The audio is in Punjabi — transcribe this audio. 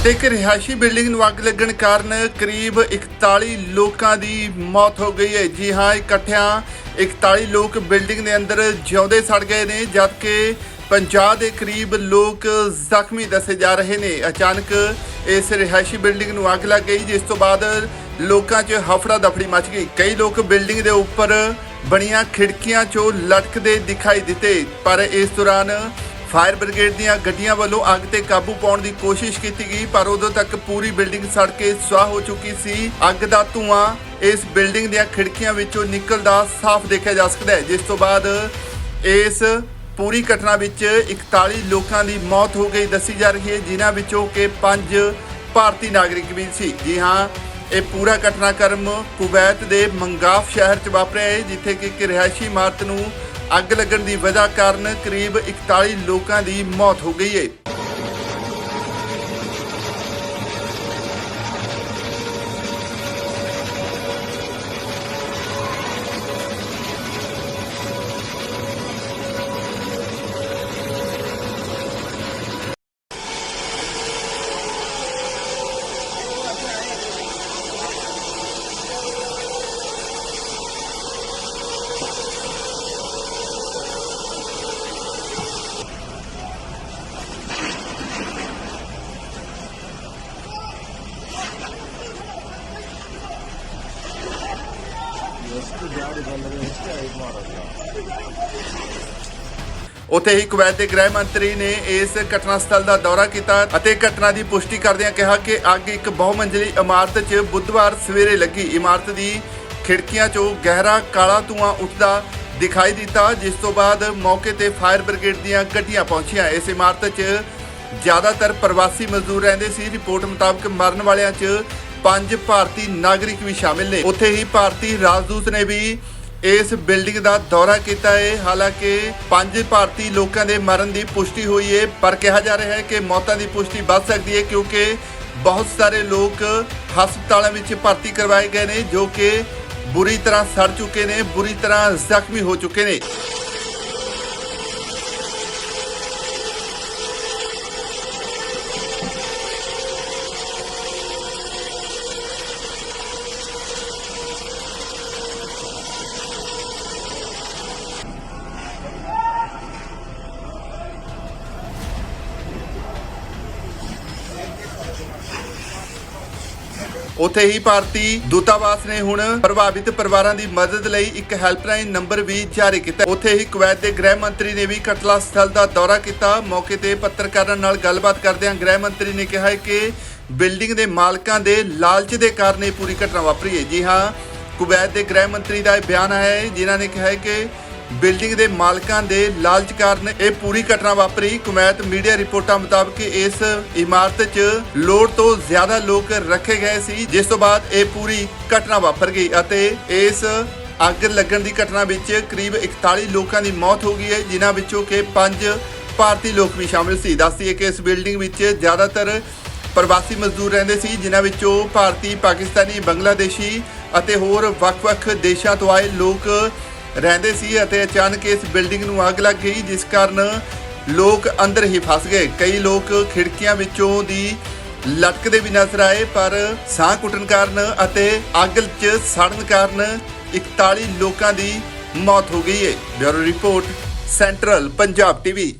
ਅਤੇ ਇੱਕ ਰਿਹਾਇਸ਼ੀ ਬਿਲਡਿੰਗ ਨੂੰ ਅੱਗ ਲੱਗਣ ਕਾਰਨ ਕਰੀਬ 41 ਲੋਕਾਂ ਦੀ ਮੌਤ ਹੋ ਗਈ ਹੈ। ਜੀ ਹਾਂ, ਇਕੱਠਿਆਂ 41 ਲੋਕ ਬਿਲਡਿੰਗ ਦੇ ਅੰਦਰ ਜਿਉਂਦੇ ਸੜ ਗਏ ਨੇ, ਜਦਕਿ 50 ਦੇ ਕਰੀਬ ਲੋਕ ਜ਼ਖਮੀ ਦੱਸੇ ਜਾ ਰਹੇ ਨੇ। ਅਚਾਨਕ ਇਸ ਰਿਹਾਇਸ਼ੀ ਬਿਲਡਿੰਗ ਨੂੰ ਅੱਗ ਲੱਗ ਗਈ, ਜਿਸ ਤੋਂ ਬਾਅਦ ਲੋਕਾਂ 'ਚ ਹਫੜਾ ਦਫੜੀ ਮਚ ਗਈ। ਕਈ ਲੋਕ ਬਿਲਡਿੰਗ ਦੇ ਉੱਪਰ ਬਣੀਆਂ ਖਿੜਕੀਆਂ 'ਚੋਂ ਲਟਕਦੇ ਦਿਖਾਈ ਦਿੱਤੇ, ਪਰ ਇਸ ਦੌਰਾਨ ਫਾਇਰ ਬ੍ਰਿਗੇਡ ਦੀਆਂ ਗੱਡੀਆਂ ਵੱਲੋਂ ਅੱਗ ਤੇ ਕਾਬੂ ਪਾਉਣ ਦੀ ਕੋਸ਼ਿਸ਼ ਕੀਤੀ ਗਈ, ਪਰ ਉਦੋਂ ਤੱਕ ਪੂਰੀ ਬਿਲਡਿੰਗ ਸੜ ਕੇ ਸੁਆਹ ਹੋ ਚੁੱਕੀ ਸੀ। ਅੱਗ ਦਾ ਧੂਆਂ ਇਸ ਬਿਲਡਿੰਗ ਦੀਆਂ ਖਿੜਕੀਆਂ ਵਿੱਚੋਂ ਨਿਕਲਦਾ ਸਾਫ਼ ਦੇਖਿਆ ਜਾ ਸਕਦਾ ਹੈ। ਜਿਸ ਤੋਂ ਬਾਅਦ ਇਸ ਪੂਰੀ ਘਟਨਾ ਵਿੱਚ 41 ਲੋਕਾਂ ਦੀ ਮੌਤ ਹੋ ਗਈ ਦੱਸੀ ਜਾ ਰਹੀ ਹੈ, ਜਿਨ੍ਹਾਂ ਵਿੱਚੋਂ ਕਿ 5 ਭਾਰਤੀ ਨਾਗਰਿਕ ਵੀ ਸੀ। ਜੀ ਹਾਂ, ਇਹ ਪੂਰਾ ਘਟਨਾਕ੍ਰਮ ਕੁਵੈਤ ਦੇ ਮੰਗਾਫ ਸ਼ਹਿਰ 'ਚ ਵਾਪਰਿਆ ਹੈ, ਜਿੱਥੇ ਕਿ ਇੱਕ ਰਿਹਾਇਸ਼ੀ ਇਮਾਰਤ ਨੂੰ ਅੱਗ ਲੱਗਣ ਦੀ ਵਜ੍ਹਾ ਕਾਰਨ ਕਰੀਬ 41 ਲੋਕਾਂ ਦੀ ਮੌਤ ਹੋ ਗਈ ਹੈ ਉੱਥੇ ਹੀ ਕੁਵੈਤ ਦੇ ਗ੍ਰਹਿ ਮੰਤਰੀ ਨੇ ਇਸ ਘਟਨਾ ਸਥਲ ਦਾ ਦੌਰਾ ਕੀਤਾ ਅਤੇ ਘਟਨਾ ਦੀ ਪੁਸ਼ਟੀ ਕਰਦਿਆਂ ਕਿਹਾ ਕਿ ਅੱਗ ਇੱਕ ਬਹੁਮੰਜ਼ਲੀ ਇਮਾਰਤ 'ਚ ਬੁੱਧਵਾਰ ਸਵੇਰੇ ਲੱਗੀ। ਇਮਾਰਤ ਦੀ ਖਿੜਕੀਆਂ 'ਚੋਂ ਗਹਿਰਾ ਕਾਲਾ ਧੂਆਂ ਉੱਠਦਾ ਦਿਖਾਈ ਦਿੱਤਾ, ਜਿਸ ਤੋਂ ਬਾਅਦ ਮੌਕੇ ਤੇ ਫਾਇਰ ਬ੍ਰਿਗੇਡ ਦੀਆਂ ਗੱਡੀਆਂ ਪਹੁੰਚੀਆਂ। ਇਸ ਇਮਾਰਤ 'ਚ ਜ਼ਿਆਦਾਤਰ ਪ੍ਰਵਾਸੀ ਮਜ਼ਦੂਰ ਰਹਿੰਦੇ ਸੀ। ਰਿਪੋਰਟ ਮੁਤਾਬਕ ਮਰਨ ਵਾਲਿਆਂ 'ਚ ਪੰਜ ਭਾਰਤੀ ਨਾਗਰਿਕ ਵੀ ਸ਼ਾਮਿਲ ਨੇ। ਉੱਥੇ ਹੀ ਭਾਰਤੀ ਰਾਜਦੂਤ ਨੇ ਵੀ ਇਸ ਬਿਲਡਿੰਗ ਦਾ ਦੌਰਾ ਕੀਤਾ ਹੈ। ਹਾਲਾਂਕਿ ਪੰਜ ਭਾਰਤੀ ਲੋਕਾਂ ਦੇ ਮਰਨ ਦੀ ਪੁਸ਼ਟੀ ਹੋਈ ਹੈ, ਪਰ ਕਿਹਾ ਜਾ ਰਿਹਾ ਹੈ ਕਿ ਮੌਤਾਂ ਦੀ ਪੁਸ਼ਟੀ ਵੱਧ ਸਕਦੀ ਹੈ ਕਿਉਂਕਿ ਬਹੁਤ ਸਾਰੇ ਲੋਕ ਹਸਪਤਾਲਾਂ ਵਿੱਚ ਭਰਤੀ ਕਰਵਾਏ ਗਏ ਨੇ, ਜੋ ਕਿ ਬੁਰੀ ਤਰ੍ਹਾਂ ਸੜ ਚੁੱਕੇ ਨੇ, ਬੁਰੀ ਤਰ੍ਹਾਂ ਜ਼ਖਮੀ ਹੋ ਚੁੱਕੇ ਨੇ। ਉੱਥੇ ਹੀ ਭਾਰਤੀ ਦੂਤਾਵਾਸ ਨੇ ਹੁਣ ਪ੍ਰਭਾਵਿਤ ਪਰਿਵਾਰਾਂ ਦੀ ਮਦਦ ਲਈ ਇੱਕ ਹੈਲਪਲਾਈਨ ਨੰਬਰ ਵੀ ਜਾਰੀ ਕੀਤਾ। ਉੱਥੇ ਹੀ ਕੁਵੈਤ ਦੇ ਗ੍ਰਹਿ ਮੰਤਰੀ ਨੇ ਵੀ ਘਟਨਾ ਸਥਲ ਦਾ ਦੌਰਾ ਕੀਤਾ। ਮੌਕੇ ਤੇ ਪੱਤਰਕਾਰਾਂ ਨਾਲ ਗੱਲਬਾਤ ਕਰਦਿਆਂ ਗ੍ਰਹਿ ਮੰਤਰੀ ਨੇ ਕਿਹਾ ਕਿ ਬਿਲਡਿੰਗ ਦੇ ਮਾਲਕਾਂ ਦੇ ਲਾਲਚ ਦੇ ਕਾਰਨ ਇਹ ਪੂਰੀ ਘਟਨਾ ਵਾਪਰੀ ਹੈ। ਜੀ ਹਾਂ, ਕੁਵੈਤ ਦੇ ਗ੍ਰਹਿ ਮੰਤਰੀ ਦਾ ਇਹ ਬਿਆਨ ਹੈ, ਜਿਨ੍ਹਾਂ ਨੇ ਕਿਹਾ ਹੈ ਕਿ ਬਿਲਡਿੰਗ ਦੇ ਮਾਲਕਾਂ ਦੇ ਲਾਲਚ ਕਾਰਨ ਇਹ ਪੂਰੀ ਘਟਨਾ ਵਾਪਰੀ। ਕੁਮੈਤ ਮੀਡੀਆ ਰਿਪੋਰਟਾਂ ਮੁਤਾਬਕ ਇਸ ਇਮਾਰਤ 'ਚ ਲੋੜ ਤੋਂ ਜ਼ਿਆਦਾ ਲੋਕ ਰੱਖੇ ਗਏ ਸੀ, ਜਿਸ ਤੋਂ ਬਾਅਦ ਇਹ ਪੂਰੀ ਘਟਨਾ ਵਾਪਰ ਗਈ ਅਤੇ ਇਸ ਅੱਗ ਲੱਗਣ ਦੀ ਘਟਨਾ ਵਿੱਚ ਕਰੀਬ 41 ਲੋਕਾਂ ਦੀ ਮੌਤ ਹੋ ਗਈ ਹੈ, ਜਿਨ੍ਹਾਂ ਵਿੱਚੋਂ ਕਿ 5 ਭਾਰਤੀ ਲੋਕ ਵੀ ਸ਼ਾਮਿਲ ਸੀ। ਦੱਸਦੀਏ ਕਿ ਇਸ ਬਿਲਡਿੰਗ ਵਿੱਚ ਜ਼ਿਆਦਾਤਰ ਪ੍ਰਵਾਸੀ ਮਜ਼ਦੂਰ ਰਹਿੰਦੇ ਸੀ, ਜਿਨ੍ਹਾਂ ਵਿੱਚੋਂ ਭਾਰਤੀ, ਪਾਕਿਸਤਾਨੀ, ਬੰਗਲਾਦੇਸ਼ੀ ਅਤੇ ਹੋਰ ਵੱਖ-ਵੱਖ ਦੇਸ਼ਾਂ ਤੋਂ ਆਏ ਲੋਕ ਰਹਿੰਦੇ ਸੀ ਅਤੇ ਅਚਾਨਕ ਇਸ ਬਿਲਡਿੰਗ ਨੂੰ ਅੱਗ ਲੱਗ ਗਈ, ਜਿਸ ਕਾਰਨ ਲੋਕ ਅੰਦਰ ਹੀ ਫਸ ਗਏ। ਕਈ ਲੋਕ ਖਿੜਕੀਆਂ ਵਿੱਚੋਂ ਦੀ ਲਟਕਦੇ ਵੀ ਨਜ਼ਰ ਆਏ, ਪਰ ਸਾਹ ਘੁੱਟਣ ਕਾਰਨ ਅਤੇ ਅੱਗ 'ਚ ਸੜਨ ਕਾਰਨ 41 ਲੋਕਾਂ ਦੀ ਮੌਤ ਹੋ ਗਈ ਹੈ bureau report, central Punjab TV.